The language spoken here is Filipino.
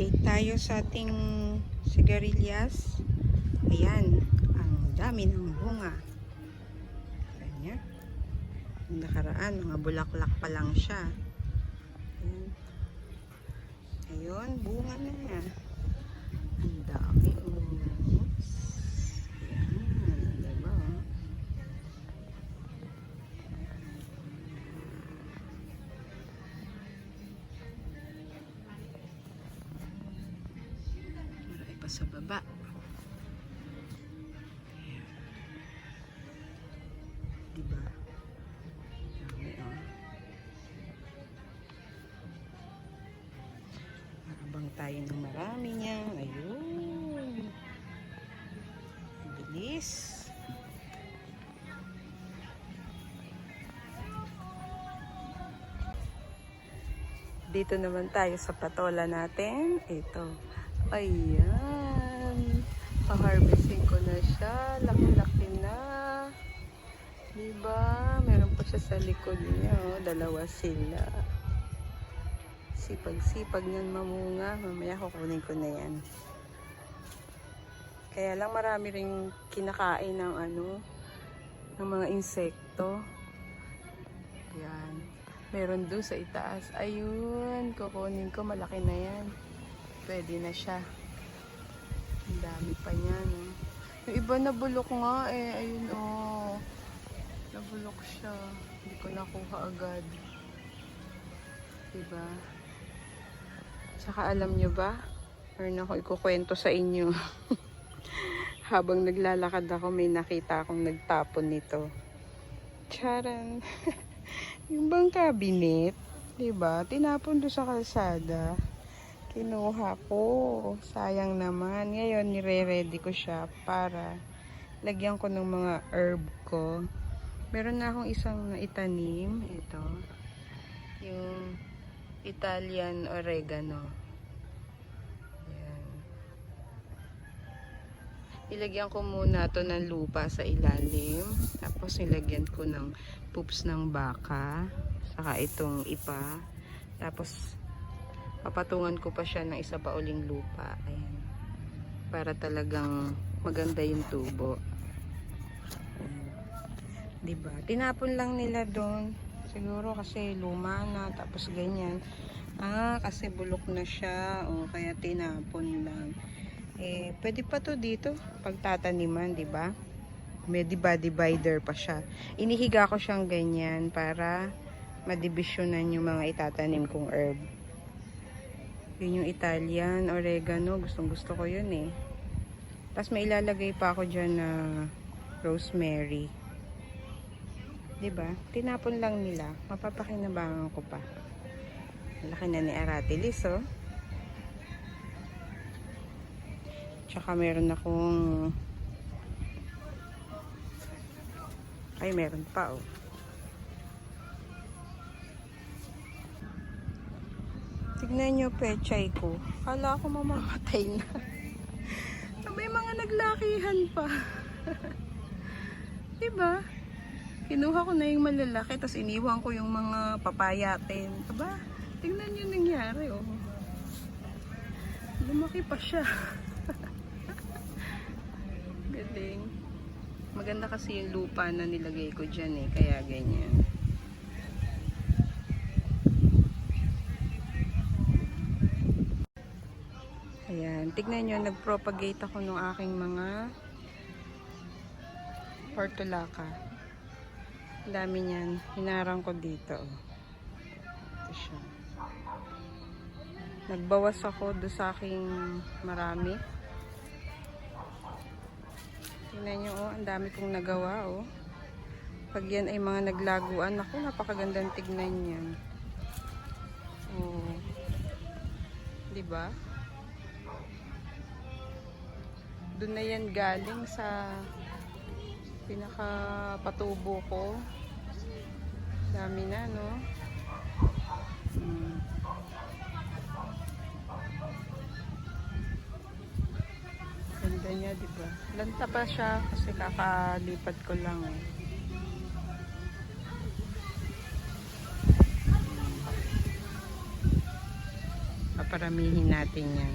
Update tayo sa ating sigarilyas. Ayan, ang dami ng bunga. Ayan. Yung nakaraan, mga bulaklak pa lang siya. Ayun, bunga na. Ang dami. Sa baba. Ayan. Diba? Dami, oh. Marabang tayo ng marami niya. Ayun. Ang Bilis. Dito naman tayo sa patola natin. Ito. Ayan. Pa-harvesting ko na siya. Laki-laki na. Diba? Meron pa siya sa likod niya. Oh. Dalawa sila. Sipag-sipag niyan mamunga. Mamaya kukunin ko na yan. Kaya lang marami ring kinakain ng ano, ng mga insekto. Yan. Meron doon sa itaas. Ayun, kukunin ko. Malaki na yan. Pwede na siya. Ang dami pa niya, no? Yung iba nabulok nga eh. Ayun, oh. Nabulok siya. Hindi ko nakuha agad. Diba? Tsaka alam nyo ba? Meron ako ikukwento sa inyo. Habang naglalakad ako, may nakita akong nagtapon nito. Charan! yung bang cabinet, 'di ba? Tinapon doon sa kalsada. Kinuha ko. Sayang naman. Ngayon, nire-ready ko siya para lagyan ko ng mga herb ko. Meron na akong isang naitanim. Ito. Yung Italian oregano. Ayan. Ilagyan ko muna to ng lupa sa ilalim. Tapos nilagyan ko ng poops ng baka. Saka itong ipa. Tapos papatungan ko pa siya ng isa pa uling lupa. Ayan. Para talagang maganda yung tubo. Ayan. Diba? Tinapon lang nila doon. Siguro kasi luma na. Tapos ganyan. Ah, kasi bulok na siya. O kaya tinapon lang. Eh, pwede pa to dito pagtataniman, ba? May diba divider pa siya. Inihiga ko siyang ganyan para madivisionan yung mga itatanim kong herb. Yun yung Italian, oregano. Gustong gusto ko yun eh. Tapos may ilalagay pa ako dyan na rosemary. 'Di ba? Tinapon lang nila. Mapapakinabangan ko pa. Laki na ni Aratilis, oh. Tsaka meron akong ay meron pa oh. Tignan nyo pechay ko. Kala ko mamamatay na. May mga naglakihan pa. diba? Kinuha ko na yung malalaki tapos iniwan ko yung mga papayatin. Aba, tignan nyo nangyari oh. Lumaki pa siya. Galing. Maganda kasi yung lupa na nilagay ko dyan eh. Kaya ganyan. Ayan. Tignan nyo, nag-propagate ako ng aking mga portulaka. Ang dami niyan. Hinarang ko dito. Ito siya. Nagbawas ako do sa aking marami. Tingnan nyo, oh, ang dami kong nagawa, oh. Pag yan ay mga naglaguan, ako, napakagandang tignan yan. Oh. Di ba? Doon na yan galing sa pinakapatubo ko. Dami na, no? Hmm. Ganda niya, di ba? Lanta pa siya kasi kakalipat ko lang eh. Paparamihin natin yan.